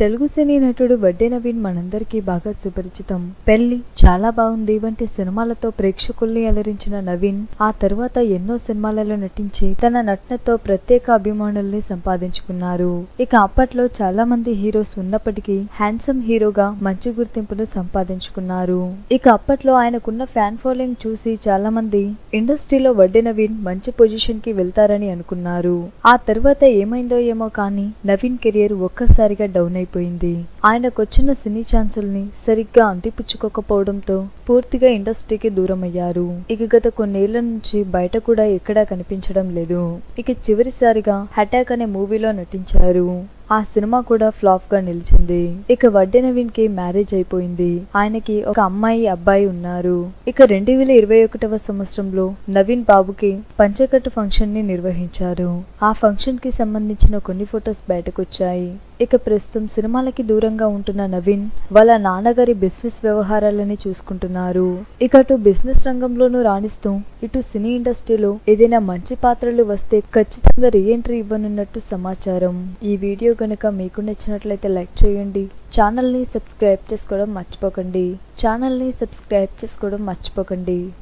తెలుగు సినీ నటుడు వడ్డే నవీన్ మనందరికీ బాగా సుపరిచితం. పెళ్ళి చాలా బాగుంది వంటి సినిమాలతో ప్రేక్షకుల్ని అలరించిన నవీన్ ఆ తర్వాత ఎన్నో సినిమాలలో నటించి తన నటనతో ప్రత్యేక అభిమానుల్ని సంపాదించుకున్నారు. ఇక అప్పట్లో చాలా మంది హీరోస్ ఉన్నప్పటికీ హ్యాండ్సమ్ హీరోగా మంచి గుర్తింపును సంపాదించుకున్నారు. ఇక అప్పట్లో ఆయనకున్న ఫ్యాన్ ఫాలోయింగ్ చూసి చాలా మంది ఇండస్ట్రీలో వడ్డే నవీన్ మంచి పొజిషన్కి వెళ్తారని అనుకున్నారు. ఆ తర్వాత ఏమైందో ఏమో కానీ నవీన్ కెరియర్ ఒక్కసారిగా డౌన్ అయిపోయింది ఆయనకొచ్చిన సినీ ఛాన్సుల్ని సరిగ్గా అందిపుచ్చుకోకపోవడంతో పూర్తిగా ఇండస్ట్రీకి దూరం అయ్యారు ఇక గత కొన్నేళ్ళ నుంచి బయట కూడా ఎక్కడా కనిపించడం లేదు. ఇక చివరిసారిగా హటాక్ అనే మూవీలో నటించారు. ఆ సినిమా కూడా ఫ్లాప్గా నిలిచింది. ఇక వడ్డే నవీన్కి మ్యారేజ్ అయిపోయింది. ఆయనకి ఒక అమ్మాయి అబ్బాయి ఉన్నారు. ఇక రెండు వేల ఇరవై ఒకటవ సంవత్సరంలో నవీన్ బాబుకి పంచకట్టు ఫంక్షన్ని నిర్వహించారు. ఆ ఫంక్షన్కి సంబంధించిన కొన్ని ఫొటోస్ బయటకొచ్చాయి. ఇక ప్రస్తుతం సినిమాలకి దూరంగా ఉంటున్న నవీన్ వాళ్ళ నాన్నగారి బిజినెస్ వ్యవహారాలని చూసుకుంటున్నారు. ఇక అటు బిజినెస్ రంగంలోనూ రాణిస్తూ ఇటు సినీ ఇండస్ట్రీలో ఏదైనా మంచి పాత్రలు వస్తే ఖచ్చితంగా రీఎంట్రీ ఇవ్వనున్నట్టు సమాచారం. ఈ వీడియో కనుక మీకు నచ్చినట్లయితే లైక్ చేయండి. ఛానల్ని సబ్స్క్రైబ్ చేసుకోవడం మర్చిపోకండి. ఛానల్ని సబ్స్క్రైబ్ చేసుకోవడం మర్చిపోకండి.